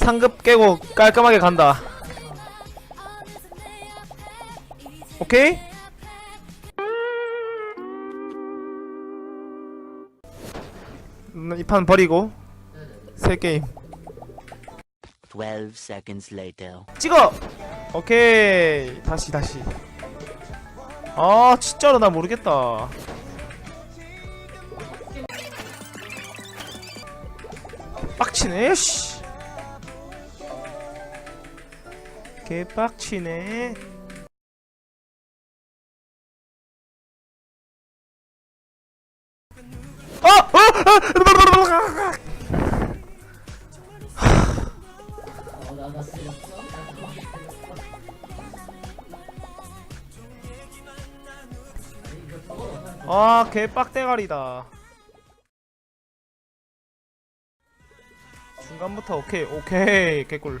상급 깨고 깔끔하게 간다 오케이? 음, 이판 버리고 새 게임 12 seconds later. 찍어! 오케이 다시 다시 아 진짜로 나 모르겠다 빡치네 씨 개빡치네 아! 아! 아, 개 빡대가리다. 중간부터 오케이, 오케이, 개꿀.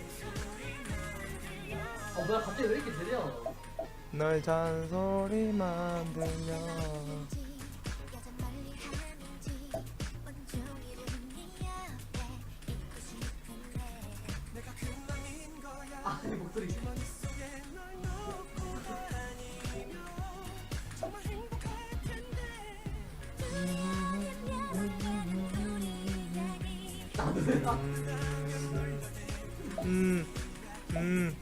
어 뭐야 갑자기 왜 이렇게 느려? 널 잔소리만 들려. 아 목소리. 음, 음, 음,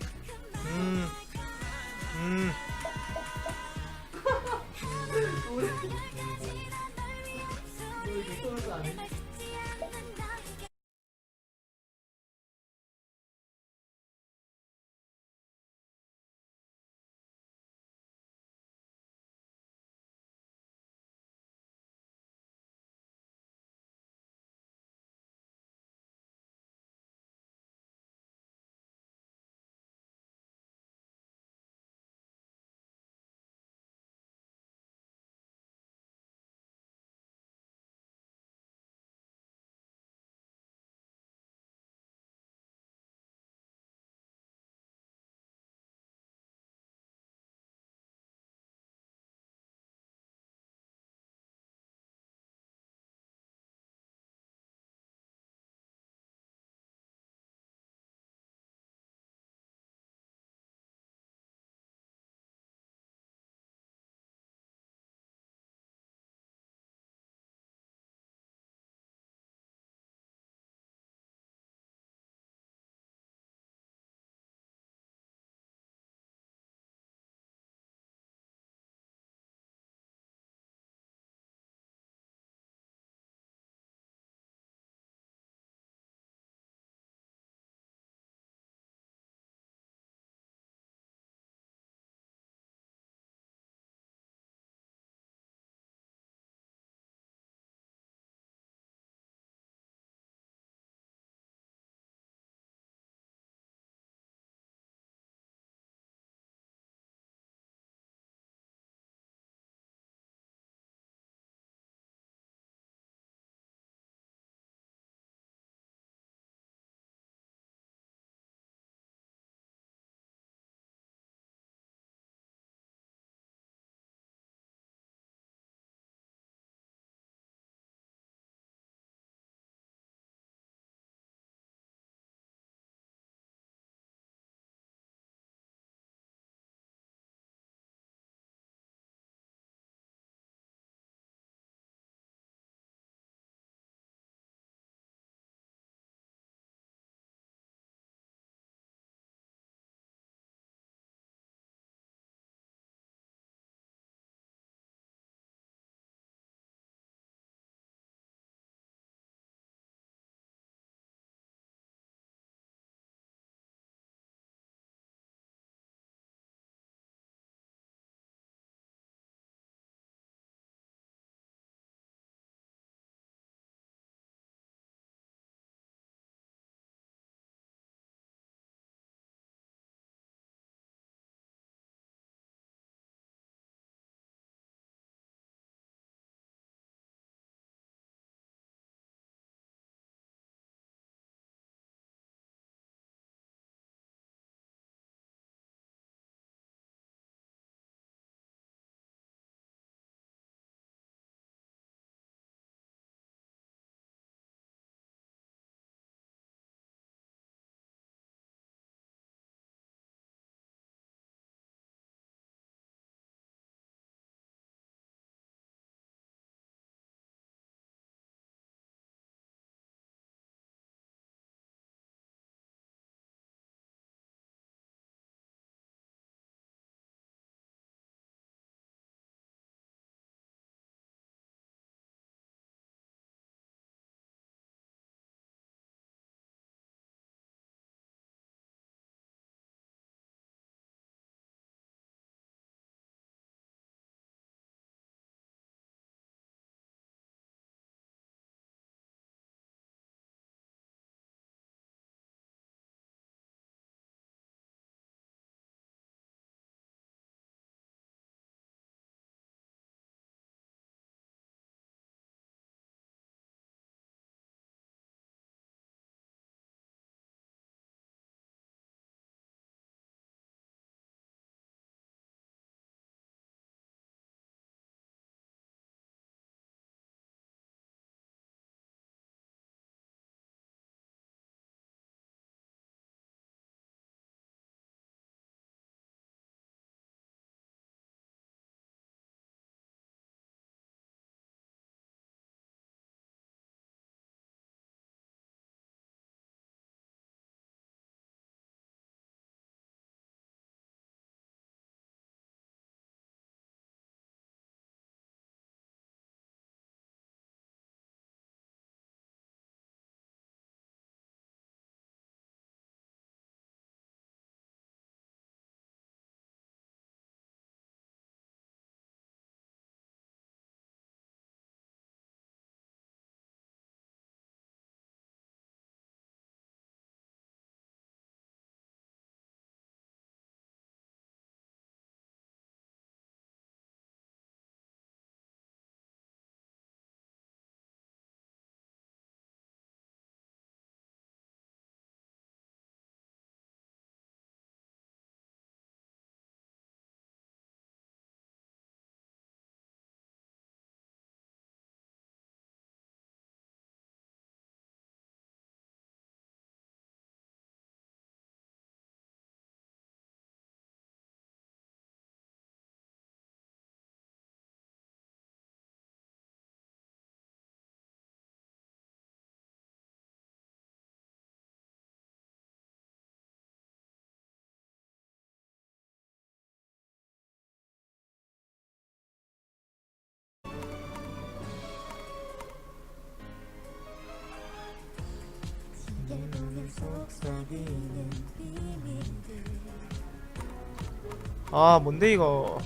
아 뭔데 이거?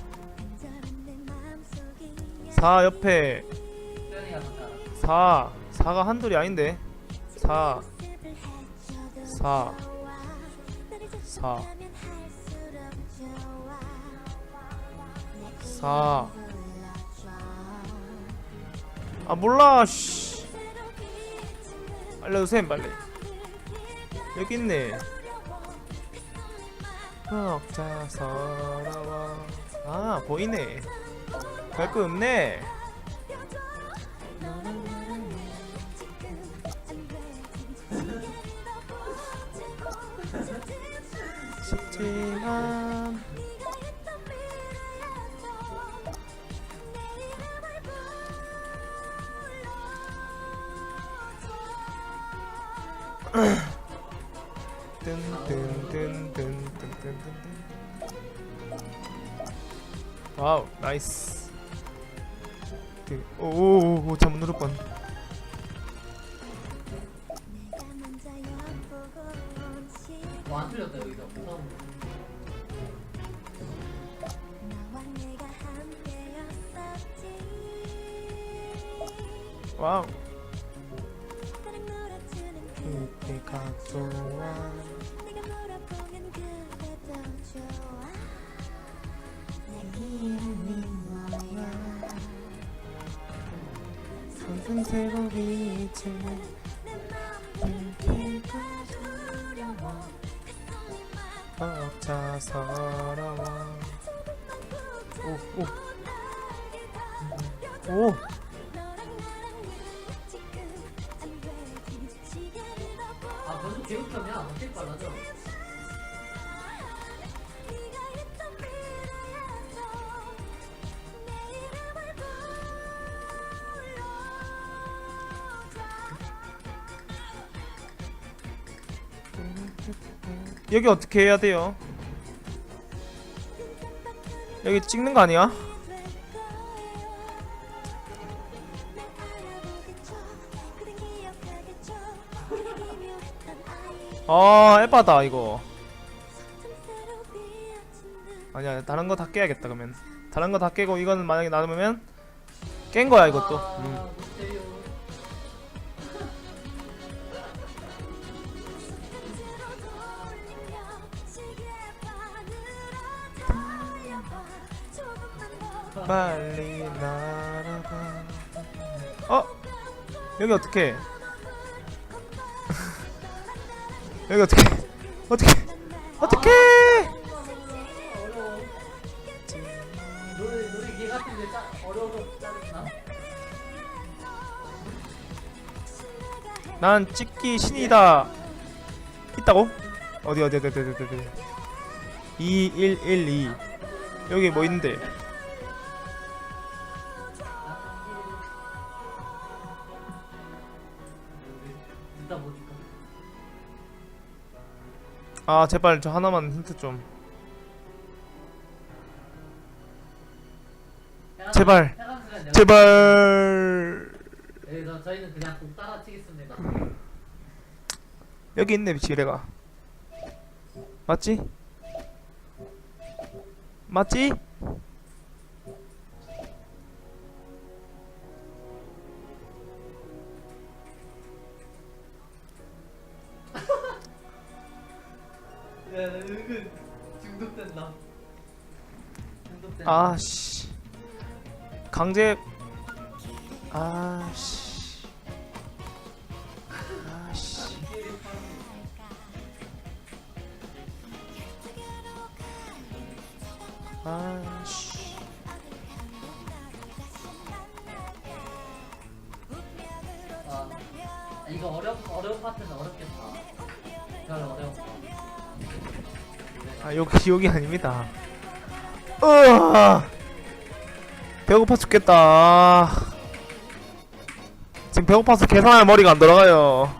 4 옆에. 수현이가 잠깐 4 4가 한둘이 아닌데. 4 4 4 4 아 몰라 씨. 알려주세요 빨리 여기 있네. 흑자 서러워 아 보이네. 별거 없네 오오오 잘못 누를 뻔. 뭐안 틀렸다 여기서 처음 와우. 그때가 좋아 항상 새로 비치는 불빛과 두려워 벅차 서러워. 오 오. 오. 여기 어떻게 해야 돼요? 여기 찍는 거 아니야? 아 에바다 이거 아니야 다른 거 다 깨야겠다 그러면 다른 거 다 깨고 이거는 만약에 나누면 깬 거야 이것도 아, 음. 빨리 날아가. 어? 여기 어떻게 여기 어떻게 어떻게 어떻게 난 찍기 신이다. 있다고? 어디 어디 어디 어디 어디 2112 여기 뭐 있는데 아 제발 저 하나만 힌트 좀 제발. 제발 그래서 저희는 그냥 곡 따라 치겠습니다 여기 있네 지뢰가 맞지? 맞지? 야 은근 중독된다. 중독된다. 아씨. 강제. 아씨. 아씨. 아씨. 아, 이거 어려 어려운 파트는 어렵겠다. 별 어려운 거. 아 여기 여기 아닙니다. 으아! 배고파 죽겠다. 지금 배고파서 계산할 머리가 안 돌아가요?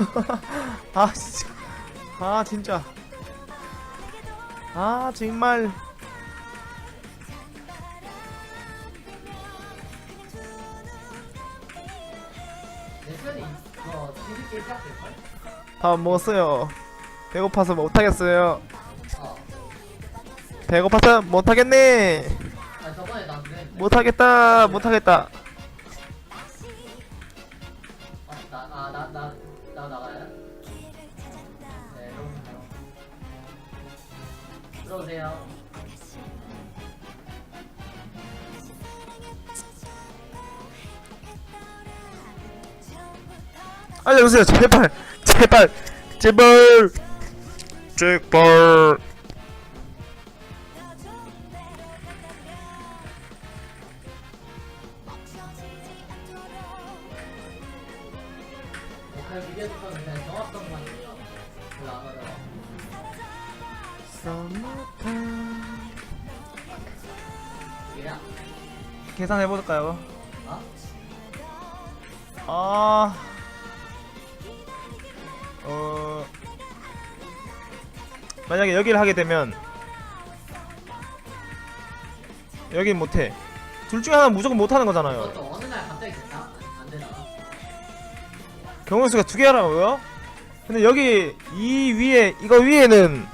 아 진짜. 아 진짜. 아 정말 밥 먹었어요 배고파서 못하겠어요 어. 배고파서 못하겠네 아 저번에 나 그랬는데. 못하겠다 못하겠다 어, 나, 아, 나, 나, 나 나가야 돼? 네, 여러분, 들어오세요. 알려주세요 제발 제발 제발 제발 계산해볼까요? 어? 아... 만약에 여기를 하게 되면 여긴 못해 둘 중에 하나 무조건 못하는 거잖아요 그것도 어느 날 갑자기 됐다? 안, 안 되나? 경우 수가 두 개라고요? 근데 여기 이 위에 이거 위에는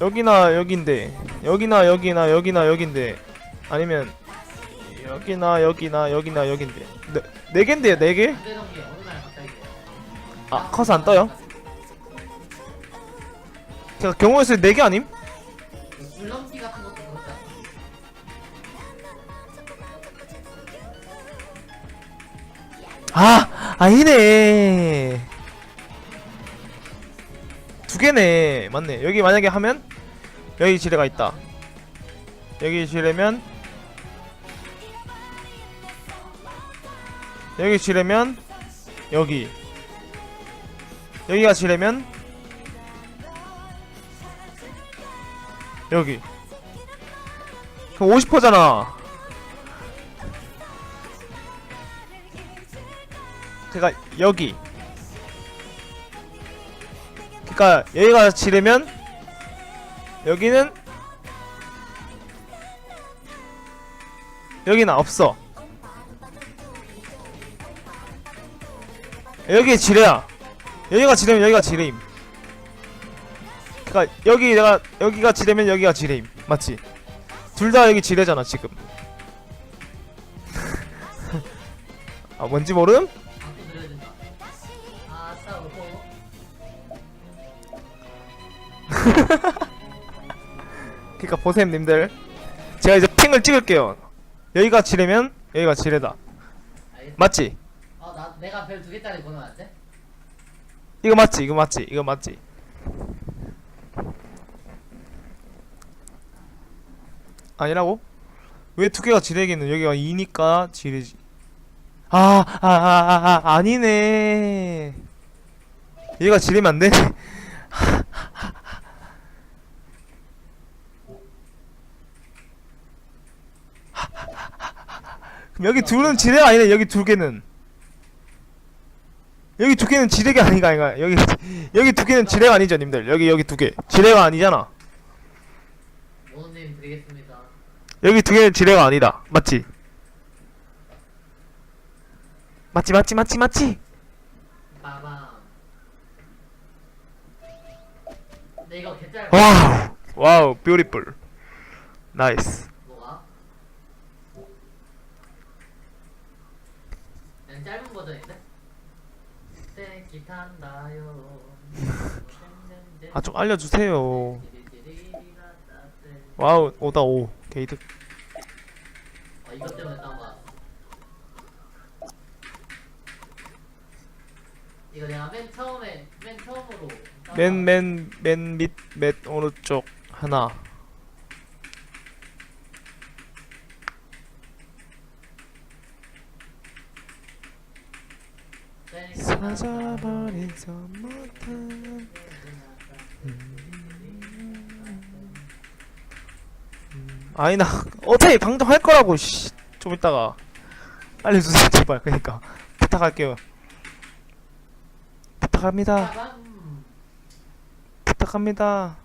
여기나 여긴데 여기나 여기나 여기나 여긴데 아니면 여기나 여기나 여기나 여긴데 네, 네 개인데요 네 개? 안 되던 게 어느 날 갑자기 돼요. 아 커서 안 떠요? 제가 수 4개 아님? 그 줄넘기 같은 것도 그렇잖아. 아 아니네. 두 개네. 맞네. 여기 만약에 하면 여기 지뢰가 있다. 여기 지뢰면 여기 지뢰면 여기. 여기가 지뢰면 여기. 그럼 50%잖아. 그니까 여기. 그니까 여기가 지르면 여기는 여기는 없어. 여기 지뢰야. 여기가 지뢰면 여기가 지뢰임 그니까 여기 내가 여기가 지뢰면 여기가 지뢰임 맞지? 둘 다 여기 지뢰잖아 지금 아 뭔지 모름? 그니까 보셈 님들 제가 이제 핑을 찍을게요 여기가 지뢰면 여기가 지뢰다. 맞지? 어, 나, 내가 별 두 개 짜리 보내면 안 돼? 이거 맞지? 이거 맞지? 이거 맞지? 아니라고? 왜두 개가 지뢰기는 여기가 2니까 지뢰지. 아, 아, 아, 아, 아, 아 니네. 얘가 지뢰면 안 되네 그럼 여기 둘은 지뢰가 아니네 여기 두 개는. 여기 두 개는 지뢰가 아니가 아니가. 여기 여기 두 개는 지뢰가 아니죠 님들. 여기 여기 두 개. 지뢰가 아니잖아 오님 드리겠습니다. 여기 두 개는 지뢰가 아니다 맞지 맞지 맞지 맞지 맞지 빠밤. 근데 이거 개짤 와우 와우 뷰티풀 나이스 뭐가? 난 짧은 버전인데? 땡기 탄다요. 아 좀 알려주세요 와우 오다 오 게이드 어, 이것 때문에 다운받았어. 이거 내가 맨 처음에, 맨 처음으로. 맨 맨 맨 밑 맨 오른쪽 하나 사자버린 서머탄 아니 나 어차피 방송 할 거라고 씨. 좀 이따가 알려주세요 제발. 그니까. 부탁할게요. 부탁합니다. 빠밤. 부탁합니다.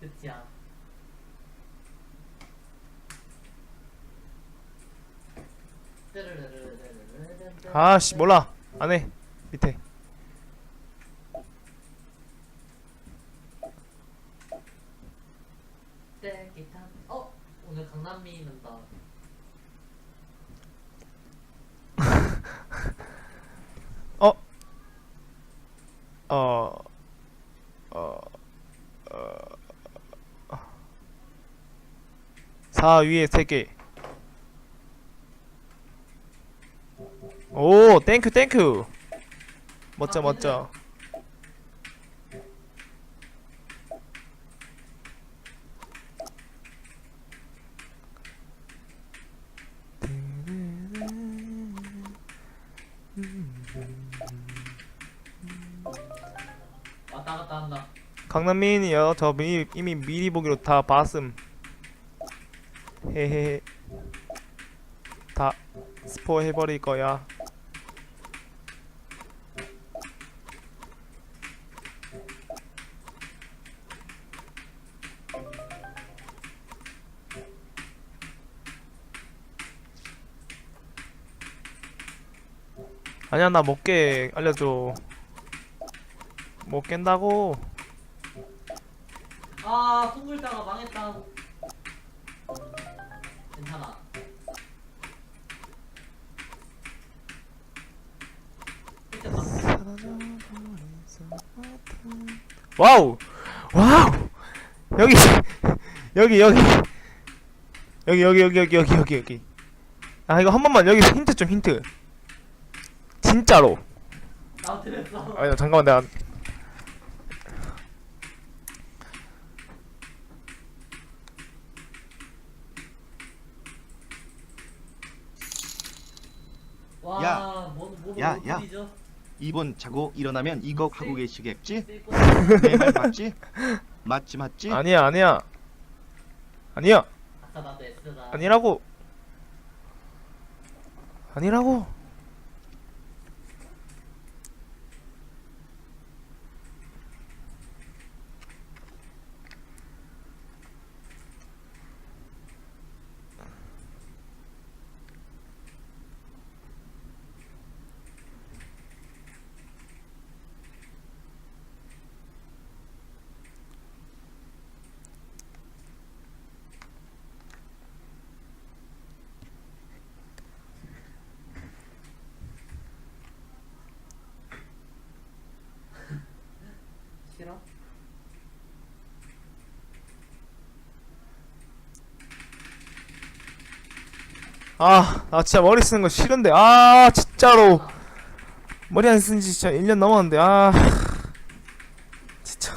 끝이야. 아씨 몰라. 안해. 밑에 때 기타. 어 오늘 강남미 는다. 어... 어... 어... 4 위에 3개. 오 땡큐 땡큐 멋져 아, 멋져 왔다 갔다 한다. 강남민이요. 저 미, 이미 미리 보기로 다 봤음. 헤헤헤. 다 스포 해버릴 거야 아니야 나 못 깨 알려줘. 못 깬다고? 아 송글다가 망했다. 괜찮아. 와우! 와우! 여기 여기 여기. 여기 여기 여기 여기 여기 여기 여기. 아 이거 한 번만 여기 힌트 좀 힌트 진짜로. 아니 잠깐만 내가 와, 야, 뭐, 뭐, 야, 뭐 야. 소리죠? 이번 자고 일어나면 이거 하고 계시겠지? 쓸 거. 내말 맞지? 맞지 맞지? 아니야 아니야 아니야 나도. 아니라고 아니라고 싫어? 아나 진짜 머리 쓰는 거 싫은데. 아 진짜로. 머리 안 쓴 지 진짜 1년 넘었는데. 아 진짜.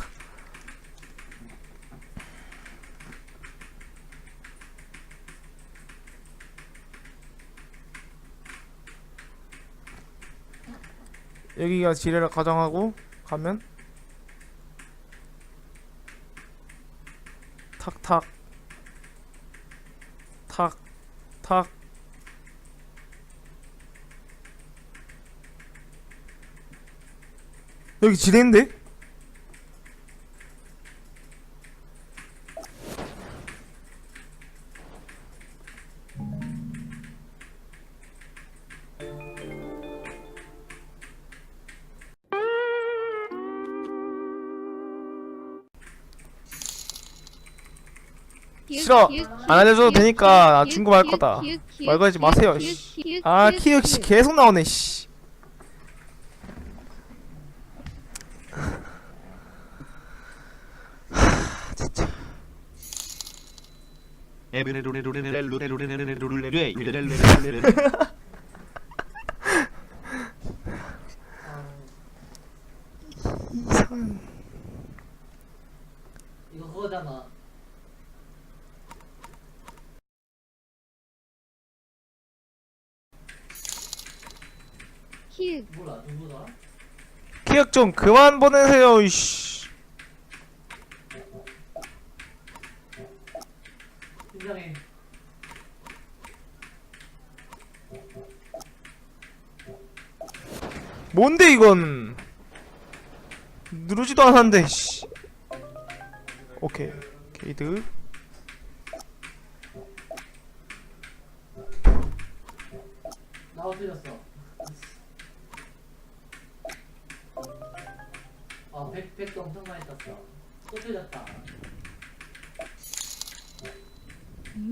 여기가 지뢰를 가정하고 가면 탁탁 탁 탁. 여기 지뢰인데? 싫어. 안 알려줘도 되니까 나 중고 말 거다. 말 걸지 마세요. 씨. 아 키읔 씨 계속 나오네. 씨. 이거 그거잖아. 뭐. 키읔 좀 그만 보내세요 이씨. 뭔데 이건? 누르지도 않았는데 씨. 오케이. 게이드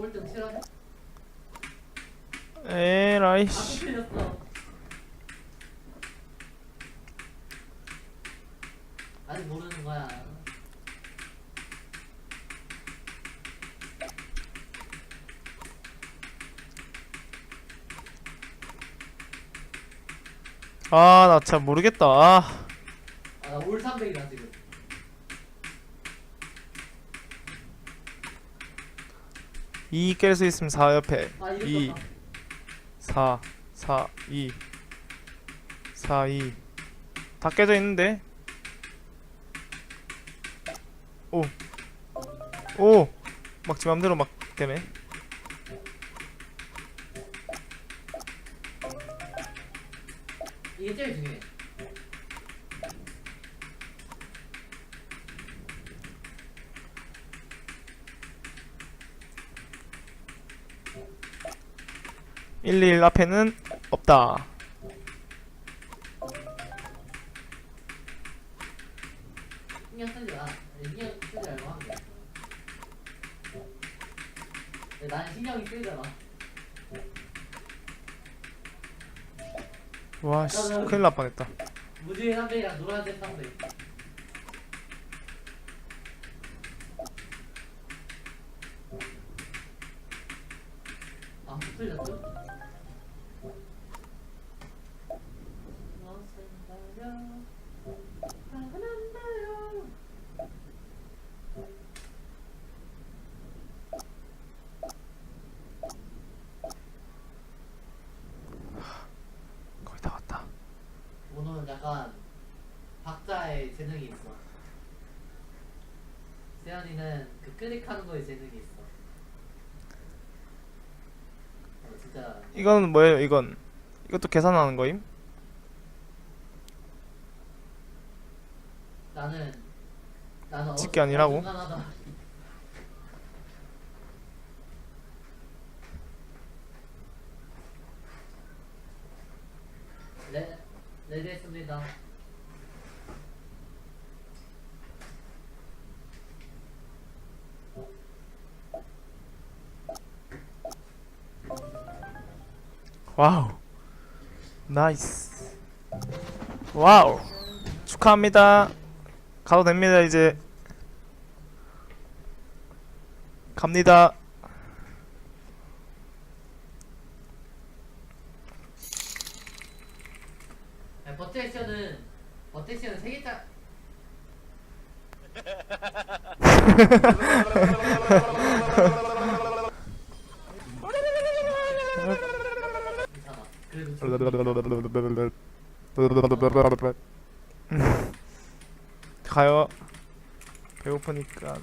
꼴등 싫어해? 아, 에라이씨 틀렸어. 아직 모르는 거야. 아 나 참 모르겠다 아, 아, 나올 300이다 지금. 이깰수 있으면 4 옆에. 아, 이거 2 떴다. 4 4 2 4 2 다 깨져 있는데? 오. 오! 막 지 맘대로 막 되네. 이게 제일 중요해. 111 앞에는 없다. 와, 씨, 큰일 날 뻔했다. 무지의 상대랑 노란색 상대. 약간 박자에 재능이 있어. 세연이는 그 클릭하는 거에 재능이 있어. 어, 진짜 이건 뭐예요 이건 이것도 계산하는 거임? 나는 나는 집게 아니라고? 어중간하다. 네, 네 됐습니다. 와우. 나이스. 와우. 축하합니다. 가도 됩니다 이제. 갑니다. 네, 버테이션은 버테이션은 세 개짜. 괜찮아. 그래도 좀- 가요. 배고프니까